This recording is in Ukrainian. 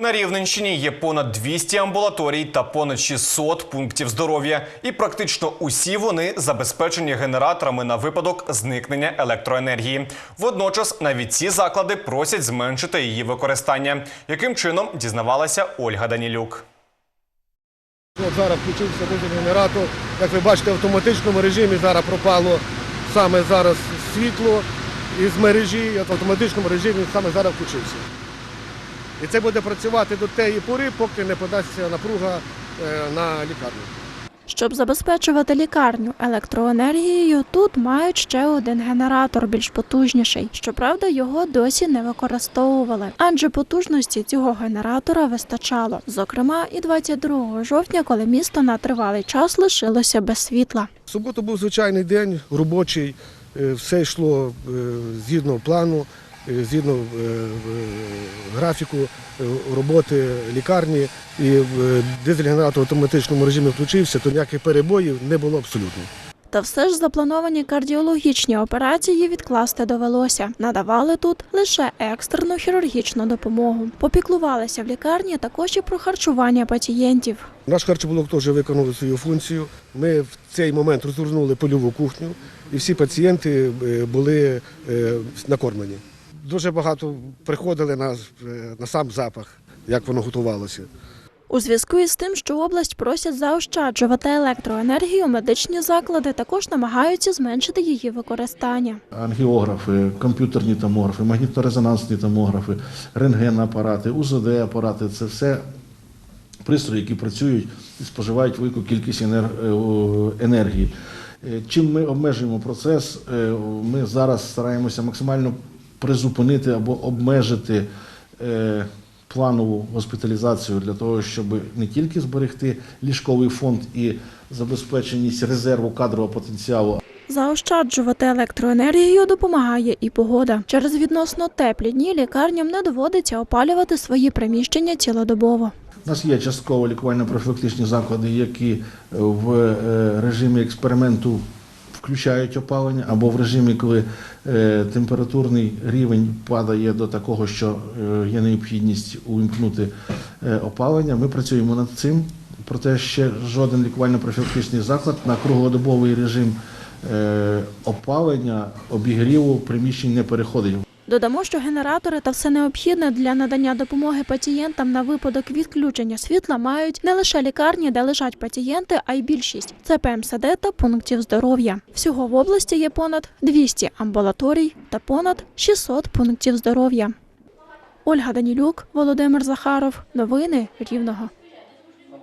На Рівненщині є понад 200 амбулаторій та понад 600 пунктів здоров'я, і практично усі вони забезпечені генераторами на випадок зникнення електроенергії. Водночас навіть ці заклади просять зменшити її використання. Яким чином дізнавалася Ольга Данілюк. От зараз включився дизель-генератор. Як ви бачите, в автоматичному режимі зараз пропало саме зараз світло із мережі, от в автоматичному режимі саме зараз включився. І це буде працювати до тієї пори, поки не подасться напруга е, на лікарню. Щоб забезпечувати лікарню електроенергією, тут мають ще один генератор, більш потужніший. Щоправда, його досі не використовували, адже потужності цього генератора вистачало. Зокрема, і 22 жовтня, коли місто на тривалий час лишилося без світла. Суботу був звичайний день, робочий, е, все йшло е, згідно плану, згідно е, е, графіку е, роботи лікарні. І е, дизель-генератор в автоматичному режимі включився, то ніяких перебоїв не було абсолютно. Та все ж заплановані кардіологічні операції відкласти довелося. Надавали тут лише екстрену хірургічну допомогу. Попіклувалися в лікарні також і про харчування пацієнтів. Наш харчоблок теж виконав свою функцію. Ми в цей момент розгорнули польову кухню, і всі пацієнти е, були е, накормлені. Дуже багато приходили на, е, на сам запах, як воно готувалося. У зв'язку із тим, що область просять заощаджувати електроенергію, медичні заклади також намагаються зменшити її використання. ангіографи, комп'ютерні томографи, магніторезонансні томографи, рентген-апарати, УЗД-апарати це все пристрої, які працюють і споживають велику кількість е, енергії. Е, Чим ми обмежуємо процес, ми зараз стараємося максимально призупинити або обмежити е, планову госпіталізацію для того, щоб не тільки зберегти ліжковий фонд і забезпеченість резерву кадрового потенціалу, Заощаджувати електроенергію допомагає і погода. Через відносно теплі дні лікарням не доводиться опалювати свої приміщення цілодобово. У нас є частково лікувально-профілактичні заклади, які в е, режимі експерименту включають опалення, або в режимі, коли е, температурний рівень падає до такого, що е, є необхідність увімкнути е, опалення. Ми працюємо над цим. Проте ще жоден лікувально-профілактичний заклад на круглодобовий режим опалення, обігріву приміщень не переходить. Додамо, що генератори та все необхідне для надання допомоги пацієнтам на випадок відключення світла мають не лише лікарні, де лежать пацієнти, а й більшість це ПМСД та пунктів здоров'я. Всього в області є понад 200 амбулаторій та понад 600 пунктів здоров'я. Ольга Данілюк, Володимир Захаров. Новини Рівного.